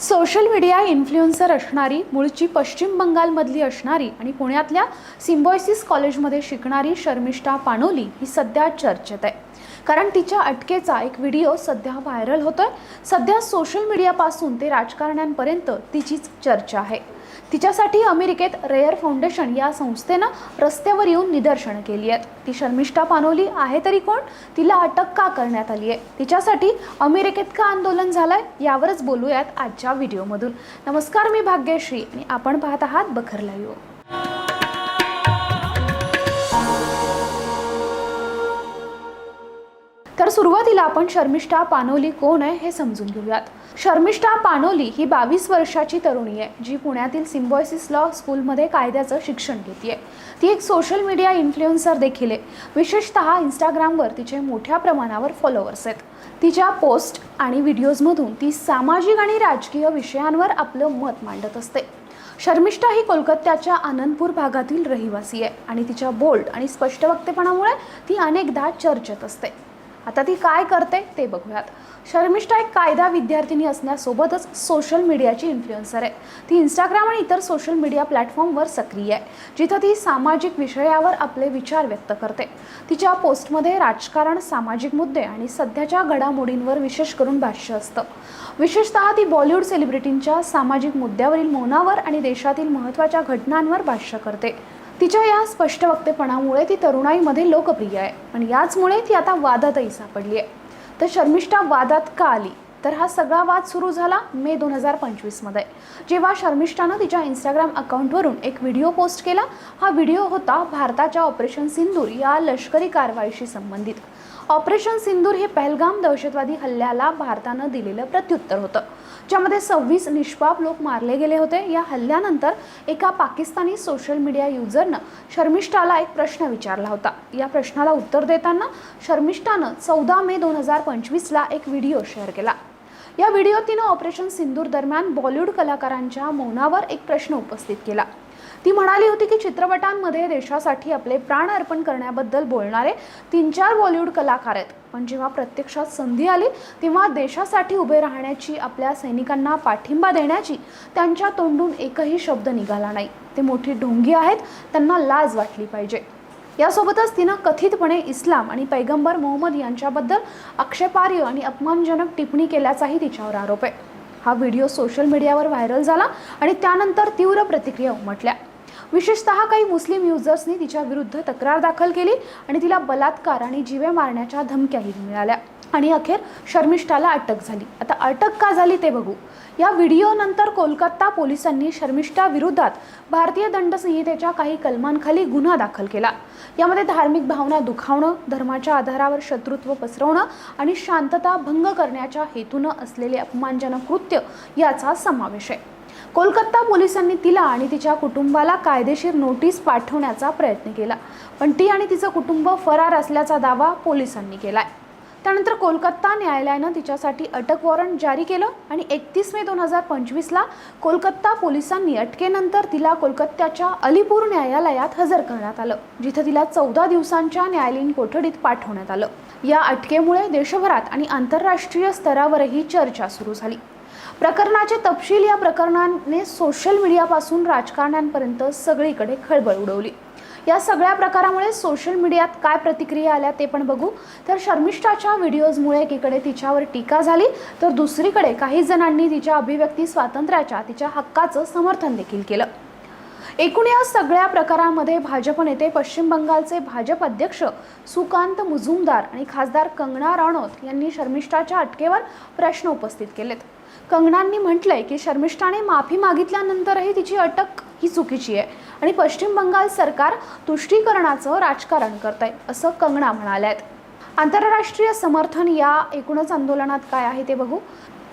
Social media influencer असणारी मूळची पश्चिम बंगालमधली असणारी आणि पुण्यातल्या सिम्बॉयसिस कॉलेजमध्ये शिकणारी शर्मिष्ठा पानोली ही सध्या चर्चेत आहे. कारण तिच्या अटकेचा एक व्हिडिओ सध्या व्हायरल होतोय. सध्या सोशल मीडियापासून ते राजकारण्यांपर्यंत तिचीच चर्चा आहे. तिच्यासाठी अमेरिकेत रेअर फाउंडेशन या संस्थेनं रस्त्यावर येऊन निदर्शनं केली आहेत. ती शर्मिष्ठा पानोली आहे तरी कोण? तिला अटक का करण्यात आली आहे? तिच्यासाठी अमेरिकेत का आंदोलन झालंय? यावरच बोलूयात आजच्या व्हिडिओमधून. नमस्कार मी भाग्यश्री आणि आपण पाहत आहात बखर लाईव्ह. सुरुवातीला आपण शर्मिष्ठा पानोली कोण आहे हे समजून घेऊयात. शर्मिष्ठा पानोली ही बावीस वर्षाची तरुणी आहे जी पुण्यातील सिम्बॉयसिस लॉ स्कूलमध्ये कायद्याचं शिक्षण घेते ती एक सोशल मीडिया इन्फ्लुएन्सर देखील आहे. विशेषतः इंस्टाग्रामवर तिचे मोठ्या प्रमाणावर फॉलोअर्स आहेत. तिच्या पोस्ट आणि व्हिडिओजमधून ती सामाजिक आणि राजकीय विषयांवर आपलं मत मांडत असते. शर्मिष्ठा ही कोलकात्याच्या आनंदपूर भागातील रहिवासी आहे आणि तिच्या बोल्ड आणि स्पष्ट वक्तेपणामुळे ती अनेकदा चर्चेत असते. आता ती काय करते ते बघूयात. शर्मिष्ठा एक कायदा विद्यार्थिनी असण्यासोबतच सोशल मीडियाची इन्फ्लुएन्सर आहे. ती इंस्टाग्राम आणि इतर सोशल मीडिया प्लॅटफॉर्मवर सक्रिय आहे जिथं ती सामाजिक विषयावर आपले विचार व्यक्त करते. तिच्या पोस्टमध्ये राजकारण सामाजिक मुद्दे आणि सध्याच्या घडामोडींवर विशेष करून भाष्य असतं. विशेषतः ती बॉलिवूड सेलिब्रिटींच्या सामाजिक मुद्द्यावरील मौनावर आणि देशातील महत्त्वाच्या घटनांवर भाष्य करते. तिच्या या स्पष्ट वक्तेपणामुळे ती तरुणाईमध्ये लोकप्रिय आहे. आणि याचमुळे ती आता वादातही सापडली आहे. तर शर्मिष्ठा वादात का आली? तर हा सगळा वाद सुरू झाला मे दोन हजार पंचवीसमध्ये. जेव्हा शर्मिष्ठानं तिच्या इंस्टाग्राम अकाउंटवरून एक व्हिडिओ पोस्ट केला. हा व्हिडिओ होता भारताच्या ऑपरेशन सिंदूर या लष्करी कारवाईशी संबंधित. ऑपरेशन सिंदूर हे पहलगाम दहशतवादी हल्ल्याला भारतानं दिलेलं प्रत्युत्तर होतं. ज्यामध्ये सव्वीस निष्पाप लोक मारले गेले होते. या हल्ल्यानंतर एका पाकिस्तानी सोशल मीडिया युजरनं शर्मिष्ठाला एक प्रश्न विचारला होता. या प्रश्नाला उत्तर देताना शर्मिष्ठानं चौदा मे दोन हजार पंचवीसला एक व्हिडिओ शेअर केला. या व्हिडिओ तिनं ऑपरेशन सिंदूर दरम्यान बॉलिवूड कलाकारांच्या मौनावर एक प्रश्न उपस्थित केला. ती म्हणाली होती की चित्रपटांमध्ये देशासाठी आपले प्राण अर्पण करण्याबद्दल बोलणारे तीन चार बॉलिवूड कलाकार आहेत. पण जेव्हा प्रत्यक्षात संधी आली तेव्हा देशासाठी उभे राहण्याची आपल्या सैनिकांना पाठिंबा देण्याची त्यांच्या तोंडून एकही शब्द निघाला नाही. ते मोठी ढोंगी आहेत त्यांना लाज वाटली पाहिजे. यासोबतच तिनं कथितपणे इस्लाम आणि पैगंबर मोहम्मद यांच्याबद्दल आक्षेपार्ह आणि अपमानजनक टिप्पणी केल्याचाही तिच्यावर आरोप आहे. हा व्हिडिओ सोशल मीडियावर व्हायरल झाला आणि त्यानंतर तीव्र प्रतिक्रिया उमटल्या. विशेषतः काही मुस्लिम युजर्सनी तिच्या विरुद्ध तक्रार दाखल केली आणि तिला बलात्कार आणि जीवे मारण्याच्या धमक्याही मिळाल्या. आणि अखेर शर्मिष्ठाला अटक झाली. आता अटक का झाली ते बघू. या व्हिडिओनंतर कोलकाता पोलिसांनी शर्मिष्ठा विरोधात भारतीय दंड संहितेच्या काही कलमांखाली गुन्हा दाखल केला. यामध्ये धार्मिक भावना दुखावणं धर्माच्या आधारावर शत्रुत्व पसरवणं आणि शांतता भंग करण्याच्या हेतूनं असलेले अपमानजनक कृत्य याचा समावेश आहे. कोलकाता पोलिसांनी तिला आणि तिच्या कुटुंबाला कायदेशीर नोटीस पाठवण्याचा प्रयत्न केला. पण ती आणि तिचं कुटुंब फरार असल्याचा दावा पोलिसांनी केला आहे त्यानंतर कोलकाता न्यायालयानं तिच्यासाठी अटक वॉरंट जारी केलं आणि एकतीस मे दोन हजार पंचवीसला कोलकाता पोलिसांनी अटकेनंतर तिला कोलकात्याच्या अलीपूर न्यायालयात हजर करण्यात आलं जिथं तिला चौदा दिवसांच्या न्यायालयीन कोठडीत पाठवण्यात आलं. या अटकेमुळे देशभरात आणि आंतरराष्ट्रीय स्तरावरही चर्चा सुरू झाली. प्रकरणाचे तपशील या प्रकरणाने सोशल मीडियापासून राजकारण्यांपर्यंत सगळीकडे खळबळ उडवली. या सगळ्या प्रकारामुळे सोशल मीडियात काय प्रतिक्रिया आल्या ते पण बघू. तर शर्मिष्ठाच्या व्हिडिओजमुळे एकीकडे तिच्यावर टीका झाली तर दुसरीकडे काही जणांनी तिच्या अभिव्यक्ती स्वातंत्र्याच्या तिच्या हक्काचं समर्थन देखील केलं. एकूण या सगळ्या प्रकारामध्ये भाजप नेते पश्चिम बंगालचे भाजप अध्यक्ष सुकांत मुजुमदार आणि खासदार कंगना राणोत यांनी शर्मिष्ठाच्या अटकेवर प्रश्न उपस्थित केलेत. कंगनांनी म्हटलंय की शर्मिष्ठाने माफी मागितल्यानंतरही तिची अटक ही चुकीची आहे. आणि पश्चिम बंगाल सरकार तुष्टीकरणाचं राजकारण करत आहे असं कंगना म्हणाल्या आहेत आंतरराष्ट्रीय समर्थन या एकूणच आंदोलनात काय आहे ते बघू.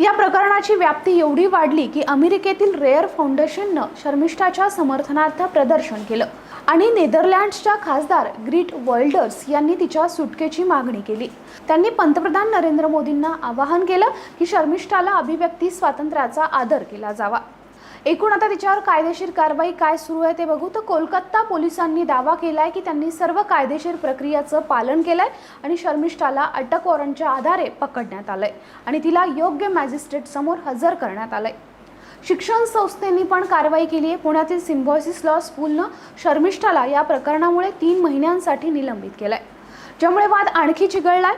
या प्रकरणाची व्याप्ती एवढी वाढली की अमेरिकेतील रेअर फाउंडेशननं शर्मिष्ठाच्या समर्थनार्थ प्रदर्शन केलं. आणि नेदरलँड्सच्या खासदार ग्रीट वर्ल्डर्स यांनी तिच्या सुटकेची मागणी केली. त्यांनी पंतप्रधान नरेंद्र मोदींना आवाहन केलं की शर्मिष्ठाला अभिव्यक्ती स्वातंत्र्याचा आदर केला जावा. एकूण आता तिच्यावर कायदेशीर कारवाई काय सुरू आहे ते बघू. तर कोलकाता पोलिसांनी दावा केलाय की त्यांनी सर्व कायदेशीर प्रक्रियाचं पालन केलंय आणि शर्मिष्ठाला अटक वॉरंटच्या आधारे पकडण्यात आलंय आणि तिला योग्य मॅजिस्ट्रेट समोर हजर करण्यात आलंय. शिक्षण संस्थेनी पण कारवाई केली आहे. पुण्यातील सिम्बॉयसिस लॉ स्कूलनं शर्मिष्ठाला या प्रकरणामुळे तीन महिन्यांसाठी निलंबित केलं आहे ज्यामुळे वाद आणखी चिघळलाय.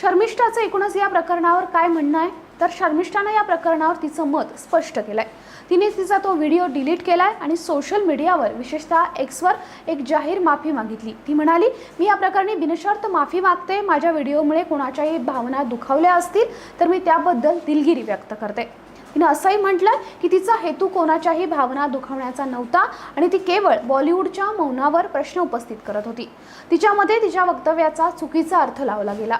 शर्मिष्ठाचं एकूणच या प्रकरणावर काय म्हणणं आहे? तर शर्मिष्ठानं या प्रकरणावर तिचं मत स्पष्ट केलंय. तिने तिचा तो व्हिडिओ डिलीट केलाय आणि सोशल मीडियावर विशेषतः एक्सवर एक जाहीर माफी मागितली. ती म्हणाली मी या प्रकरणी बिनशर्त माफी मागते. माझ्या व्हिडिओमुळे कोणाच्याही भावना दुखावल्या असतील तर मी त्याबद्दल दिलगिरी व्यक्त करते. तिनं असंही म्हटलं की तिचा हेतू कोणाच्याही भावना दुखावण्याचा नव्हता आणि ती केवळ बॉलिवूडच्या मौनावर प्रश्न उपस्थित करत होती. तिच्यामध्ये तिच्या वक्तव्याचा चुकीचा अर्थ लावला गेला.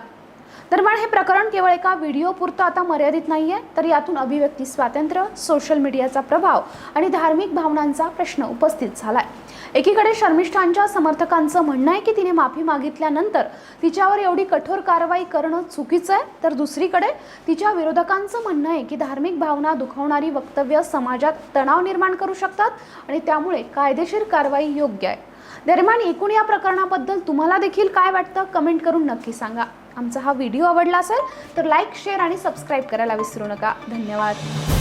दरम्यान हे प्रकरण केवळ एका व्हिडिओ पुरतं आता मर्यादित नाही आहे तर यातून अभिव्यक्ती स्वातंत्र्य सोशल मीडियाचा प्रभाव आणि धार्मिक भावनांचा प्रश्न उपस्थित झाला आहे एकीकडे शर्मिष्ठांच्या समर्थकांचं म्हणणं आहे की तिने माफी मागितल्यानंतर तिच्यावर एवढी कठोर कारवाई करणं चुकीचं आहे. तर दुसरीकडे तिच्या विरोधकांचं म्हणणं आहे की धार्मिक भावना दुखावणारी वक्तव्य समाजात तणाव निर्माण करू शकतात आणि त्यामुळे कायदेशीर कारवाई योग्य आहे. दरम्यान एकूण या प्रकरणाबद्दल तुम्हाला देखील काय वाटतं? कमेंट करून नक्की सांगा. आमचा हा व्हिडिओ आवडला असेल तर लाईक शेअर आणि सबस्क्राईब करायला विसरू नका. धन्यवाद.